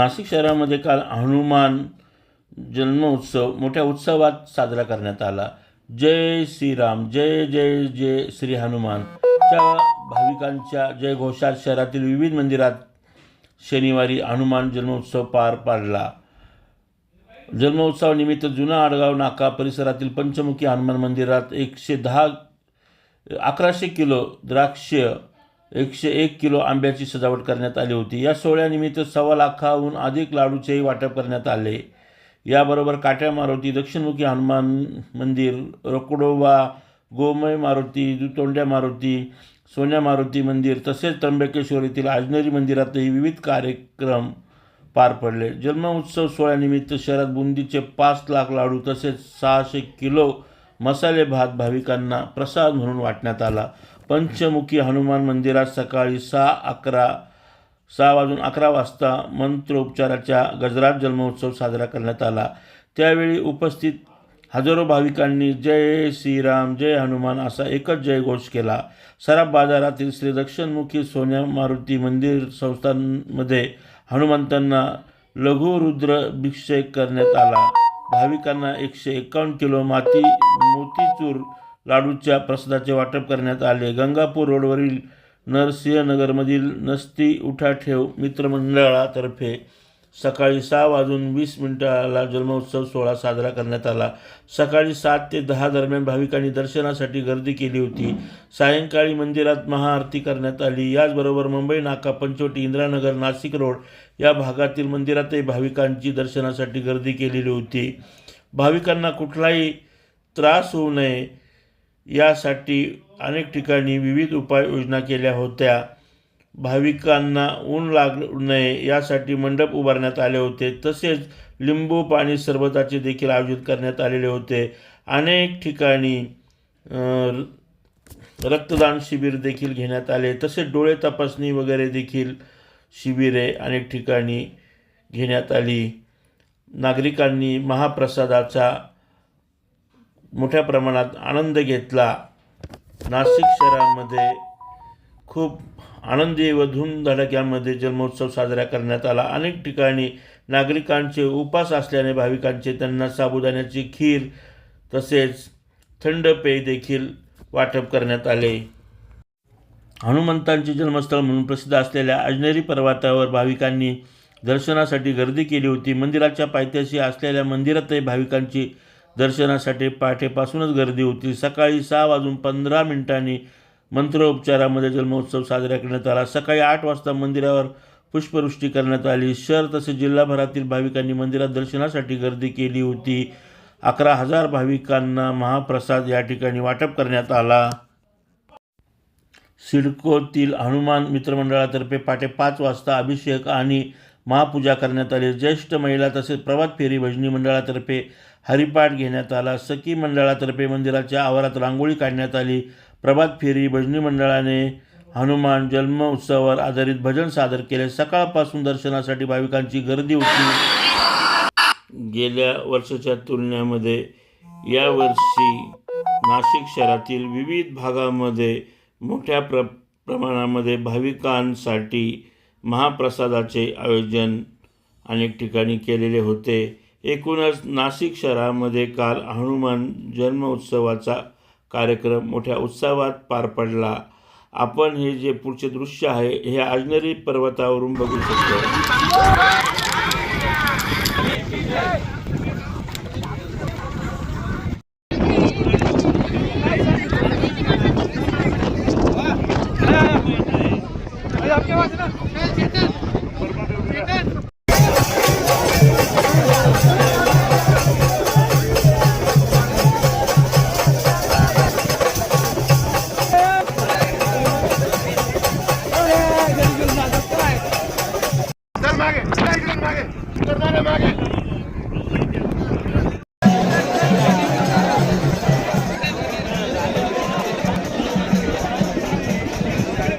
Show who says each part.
Speaker 1: नाशिक शहरामध्ये काल हनुमान जन्मोत्सव मोठ्या उत्सवात साजरा करण्यात आला. जय श्रीराम जय जय जय श्री हनुमानच्या भाविकांच्या जयघोषात शहरातील विविध मंदिरात शनिवारी हनुमान जन्मोत्सव पार पाडला. जन्मोत्सवानिमित्त जुना आडगाव नाका परिसरातील पंचमुखी हनुमान मंदिरात एकशे दहा अकराशे किलो द्राक्ष एकशे एक किलो आंब्याची सजावट करण्यात आली होती. या सोहळ्यानिमित्त सव्वा लाखाहून अधिक लाडूचेही वाटप करण्यात आले. याबरोबर काट्या मारुती दक्षिणमुखी हनुमान मंदिर रोकडोबा गोमय मारुती दुतोंड्या मारुती सोन्या मारुती मंदिर तसेच त्र्यंबकेश्वर येथील आजनेरी मंदिरातही विविध कार्यक्रम पार पडले. जन्मोत्सव सोहळ्यानिमित्त शहरात बुंदीचे पाच लाख लाडू तसेच सहाशे किलो मसाले भात भाविकांना प्रसाद म्हणून वाटण्यात आला. पंचमुखी हनुमान मंदिरात सकाळी सहा अकरा सहा वाजून अकरा वाजता मंत्रोपचाराच्या गजरात जन्मोत्सव साजरा करण्यात आला. त्यावेळी उपस्थित हजारो भाविकांनी जय श्रीराम जय हनुमान असा एकच जयघोष केला. सराफ बाजारातील श्री दक्षिणमुखी सोन्या मारुती मंदिर संस्थांमध्ये हनुमंतांना लघुरुद्र भिक्षेक करण्यात आला. भाविकांना एकशे एकावन्न किलो माती मोतीचूर लाडूच्या प्रसादाचे वाटप करण्यात आले. गंगापूर रोडवरील नरसिंहनगरमधील नसती उठाठेव मित्रमंडळातर्फे सकाळी सहा वाजून वीस मिनिटाला जन्मोत्सव सोहळा साजरा करण्यात आला. सकाळी सात ते दहा दरम्यान भाविकांनी दर्शनासाठी गर्दी केली होती. सायंकाळी मंदिरात महाआरती करण्यात आली. याचबरोबर मुंबई नाका पंचवटी इंदिरानगर नाशिक रोड या भागातील मंदिरातही भाविकांची दर्शनासाठी गर्दी केलेली होती. भाविकांना कुठलाही त्रास होऊ नये यासाठी अनेक ठिकाणी विविध उपाययोजना केल्या होत्या. भाविकांना ऊन लागू नये यासाठी मंडप उभारण्यात आले होते. तसेच लिंबू पाणी सरबताचे देखील आयोजित करण्यात आलेले होते. अनेक ठिकाणी रक्तदान शिबिर देखील घेण्यात आले. तसेच डोळे तपासणी वगैरे देखील शिबिरे अनेक ठिकाणी घेण्यात आली. नागरिकांनी महाप्रसादाचा मोठ्या प्रमाणात आनंद घेतला. नाशिक शहरामध्ये खूप आनंदी व धूमधडक्यामध्ये जन्मोत्सव साजरा करण्यात आला. अनेक ठिकाणी नागरिकांचे उपास असल्याने भाविकांचे त्यांना साबुदाण्याची खीर तसेच थंड पेय देखील वाटप करण्यात आले. हनुमंतांचे जन्मस्थळ म्हणून प्रसिद्ध असलेल्या अजनेरी पर्वतावर भाविकांनी दर्शनासाठी गर्दी केली होती. मंदिराच्या पायथ्याशी असलेल्या मंदिरातही भाविकांची दर्शनासाठी पहाटेपासूनच गर्दी होती. सकाळी सहा वाजून पंधरा मिनिटांनी मंत्रोपचारामध्ये जन्मोत्सव साजरा करण्यात आला. सकाळी आठ वाजता मंदिरावर पुष्पवृष्टी करण्यात आली. शहर तसेच जिल्हाभरातील भाविकांनी मंदिरात दर्शनासाठी गर्दी केली होती. अकरा हजार भाविकांना महाप्रसाद या ठिकाणी वाटप करण्यात आला. सिडकोतील हनुमान मित्रमंडळातर्फे पाटे पाच वाजता अभिषेक आणि महापूजा करण्यात आली. ज्येष्ठ महिला तसेच प्रभात फेरी भजनी मंडळातर्फे हरिपाठ घेण्यात आला. सखी मंडळातर्फे मंदिराच्या आवारात रांगोळी काढण्यात आली. प्रभात फेरी भजनी मंडळाने हनुमान जन्म उत्सवावर आधारित भजन सादर केले. सकाळपासून दर्शनासाठी भाविकांची गर्दी होती. गेल्या वर्षाच्या तुलनेमध्ये यावर्षी नाशिक शहरातील विविध भागामध्ये मोठ्या प्र प्रमाणामध्ये भाविकांसाठी महाप्रसादाचे आयोजन अनेक ठिकाणी केलेले होते. एकूणच नाशिक शहरामध्ये काल हनुमान जन्मोत्सवाचा कार्यक्रम मोठ्या उत्सवात पार पडला. आपण हे जे पुढचे दृश्य आहे हे अजनेरी पर्वतावरून बघू शकतो.